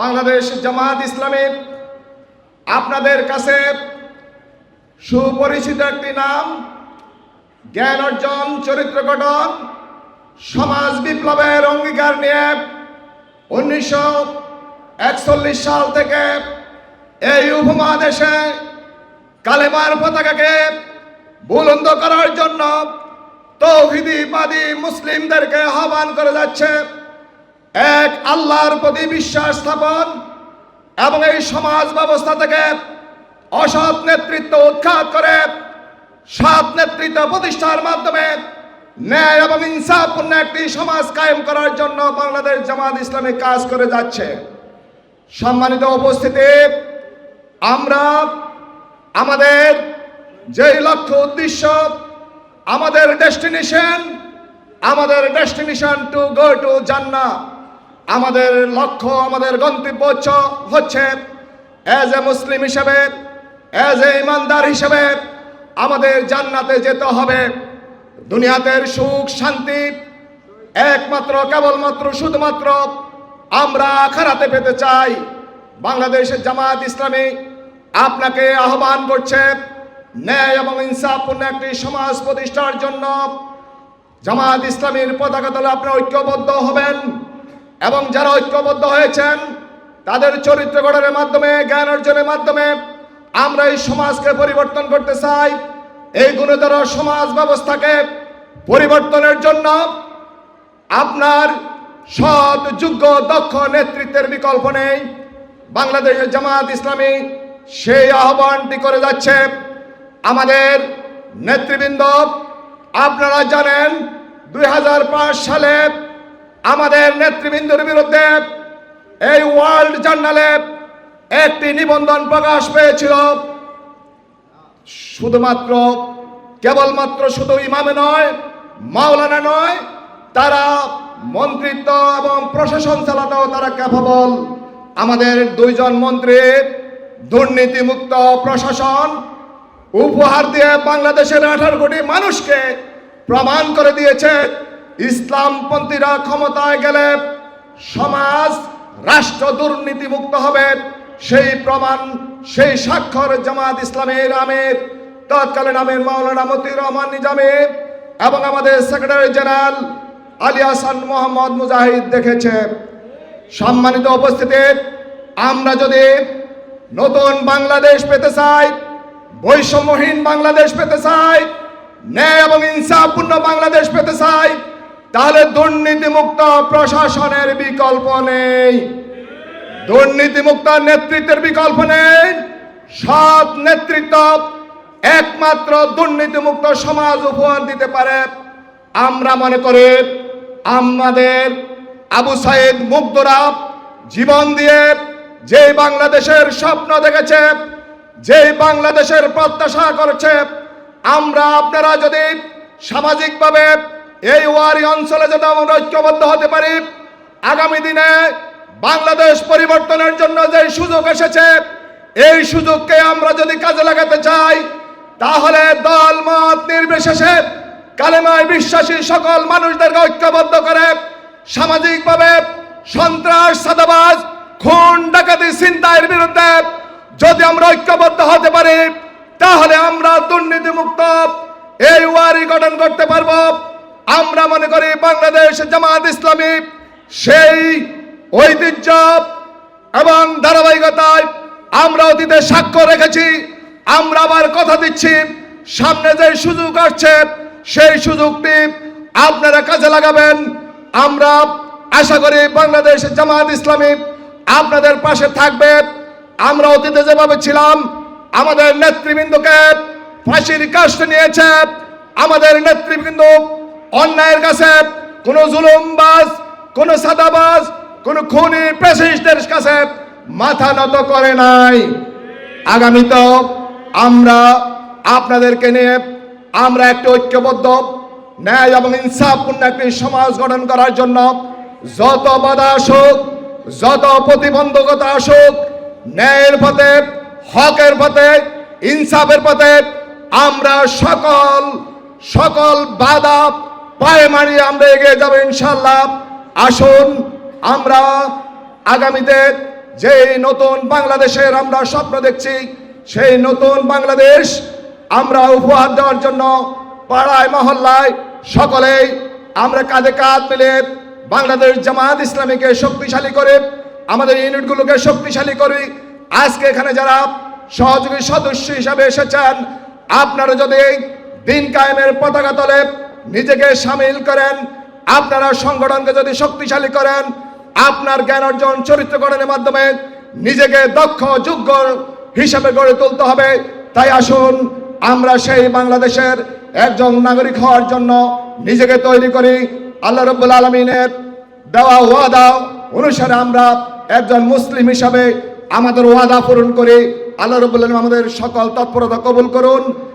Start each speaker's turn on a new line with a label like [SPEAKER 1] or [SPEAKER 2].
[SPEAKER 1] বাংলাদেশ জামাত ইসলামী, আপনাদের কাছে সুপরিচিত একটি নাম, জ্ঞান অর্জন, চরিত্র গঠন, সমাজ বিপ্লবের অঙ্গীকার নিয়ে উনিশশো একচল্লিশ সাল থেকে এই উপমহাদেশে কালেমার পতাকাকে বুলন্দ করার জন্য তৌহিদিবাদী মুসলিমদেরকে আহ্বান করে যাচ্ছে। এক আল্লাহর প্রতি বিশ্বাস স্থাপন এবং এই সমাজ ব্যবস্থা থেকে অসৎ নেতৃত্ব উৎখাত করে, সৎ নেতৃত্ব প্রতিষ্ঠার মাধ্যমে ন্যায় এবং ইনসাফপূর্ণ একটি সমাজ কায়েম করার জন্য বাংলাদেশ জামাত ইসলামী কাজ করে যাচ্ছে। সম্মানিত উপস্থিতি, আমরা আমাদের যেই লক্ষ্য উদ্দেশ্য, আমাদের ডেস্টিনেশন আমাদের ডেস্টিনেশন টু গো টু জান্না আমাদের লক্ষ্য, আমাদের গন্তব্য হচ্ছে- অ্যাজ এ মুসলিম হিসেবে অ্যাজ এ ইমানদার হিসেবে আমাদের জান্নাতে যেতে হবে। দুনিয়াতের সুখ, শান্তি একমাত্র, কেবলমাত্র, শুধুমাত্র আমরা আখারাতে পেতে চাই। বাংলাদেশের জামাত ইসলামী আপনাকে আহ্বান করছে, ন্যায় এবং ইনসাফপূর্ণ একটি সমাজ প্রতিষ্ঠার জন্য জামাত ইসলামীর পতাকা তলে আপনারা ঐক্যবদ্ধ হবেন। এবং যারা ঐক্যবদ্ধ হয়েছেন, তাদের চরিত্র গঠনের মাধ্যমে, জ্ঞান অর্জনের মাধ্যমে আমরা এই সমাজকে পরিবর্তন করতে চাই। এই গুণধর সমাজ ব্যবস্থাকে পরিবর্তনের জন্য আপনার সৎ, যোগ্য, দক্ষ নেতৃত্বের বিকল্প নেই। বাংলাদেশের জামাত ইসলামী সেই আহ্বানটি করে যাচ্ছে। আমাদের নেতৃবৃন্দ, আপনারা জানেন, দুই হাজার পাঁচ সালে আমাদের নেতৃবৃন্দের বিরুদ্ধে এই ওয়ার্ল্ড জার্নালে একটি নিবন্ধন প্রকাশ পেয়েছিল। শুধুমাত্র, কেবলমাত্র শুধু ইমামে নয়, মাওলানা নয়, তারা মন্ত্রিত্ব এবং প্রশাসন চালাতেও তারা ক্যাপাবল আমাদের দুইজন মন্ত্রী, দুর্নীতিমুক্ত প্রশাসন, উপহার দিয়ে বাংলাদেশের আঠারো কোটি মানুষকে প্রমাণ করে দিয়েছে। ইসলামপন্থীরা ক্ষমতায় গেলে সমাজ রাষ্ট্র দুর্নীতিমুক্ত হবে। সেই প্রমাণ, সেই স্বাক্ষর জামাত ইসলামের আমের, তৎকালীন আমের মাওলানা মতিউর রহমান নিজামী এবং আমাদের সেক্রেটারি জেনারেল আলী হাসান মোহাম্মদ মুজাহিদ দেখেছে। সম্মানিত উপস্থিতি, আমরা যদি নতুন বাংলাদেশ পেতে চাই, বৈষম্যহীন বাংলাদেশ পেতে চাই, ন্যায় এবং ইনসাফপূর্ণ বাংলাদেশ পেতে চাই তাহলে দুর্নীতিমুক্ত প্রশাসনের বিকল্প নেই। দুর্নীতিমুক্ত নেতৃত্বের বিকল্প নেই। সৎ নেতৃত্ব একমাত্র দুর্নীতিমুক্ত সমাজ উপহার দিতে পারে। আমরা মনে করি আমাদের আবু সাইদ মুগ্ধরা জীবন দিয়ে যে বাংলাদেশের স্বপ্ন দেখেছে যে বাংলাদেশের প্রত্যাশা করেছে, আমরা আপনারা যদি সামাজিকভাবে এই ওয়ারি অঞ্চলে যদি আমরা ঐক্যবদ্ধ হতে পারি, আগামী দিনে বাংলাদেশ পরিবর্তনের জন্য যে সুযোগ এসেছে, এই সুযোগকে আমরা যদি কাজে লাগাতে চাই, তাহলে দল, মত নির্বিশেষে কালেমায় বিশ্বাসী সকল মানুষদেরকে ঐক্যবদ্ধ করে সামাজিকভাবে সন্ত্রাস, সাদাবাজ, খুন, ডাকাতি, ছিনতাইয়ের বিরুদ্ধে যদি আমরা ঐক্যবদ্ধ হতে পারি, তাহলে আমরা দুর্নীতিমুক্ত এই ওয়ারি গঠন করতে পারব। আমরা মনে করি বাংলাদেশ জামাত ইসলামী সেই ঐতিহ্য এবং ধারাবাহিকতায় আমরা অতীতে সাক্ষ্য রেখেছি, আমরা আবার কথা দিচ্ছি। সামনে যে সুযোগ আসছে, সেই সুযোগটি আপনারা কাজে লাগাবেন। আমরা আশা করি বাংলাদেশ জামাত ইসলামী আপনাদের পাশে থাকবে। আমরা অতীতে যেভাবে ছিলাম, আমাদের নেতৃবৃন্দকে ফাঁসির কাষ্ট নিয়েছে। আমাদের নেতৃবৃন্দ অন্যায়ের কাছে কোনো জুলুমবাজ, কোনো সাদাবাজ, কোনো খুনি প্রেসিডেন্টের কাছে মাথা নত করে নাই। আগামীতে আমরা আপনাদেরকে নিয়ে আমরা একটি ঐক্যবদ্ধ, ন্যায় এবং ইনসাফপূর্ণ একটি সমাজ গঠন করার জন্য যত বাধা আসুক, যত প্রতিবন্ধকতা আসুক, ন্যায়ের পথে, হকের পথে, ইনসাফের পথে আমরা সকল সকল বাধা পায়ে মারিয়ে আমরা এগিয়ে যাব ইনশাল্লাহ আসুন, আমরা আগামীতে যে নতুন বাংলাদেশের আমরা স্বপ্ন দেখছি, সেই নতুন বাংলাদেশ আমরা উপহার দেওয়ার জন্য পাড়ায়, মহল্লায় সকলেই আমরা কাঁধে কাঁধ মিলে বাংলাদেশ জামাত ইসলামীকে শক্তিশালী করে, আমাদের ইউনিটগুলোকে শক্তিশালী করি আজকে এখানে যারা সহযোগী সদস্য হিসাবে এসেছেন, আপনারা যদি দিন কায়েমের পতাকা তলে নিজেকে সামিল করেন, আপনারা সংগঠনকে যদি শক্তিশালী করেন, আপনার জ্ঞান অর্জন চরিত্র গঠনের মাধ্যমে নিজেকে দক্ষ, যোগ্য হিসাবে গড়ে তুলতে হবে। তাই আসুন, আমরা সেই বাংলাদেশের একজন নাগরিক হওয়ার জন্য নিজেকে তৈরি করি। আল্লাহ রব্বুল আলমিনের দেওয়া ওয়াদা অনুসারে আমরা একজন মুসলিম হিসাবে আমাদের ওয়াদা পূরণ করি। আল্লাহ রব্বুল আলম আমাদের সকল তৎপরতা কবুল করুন।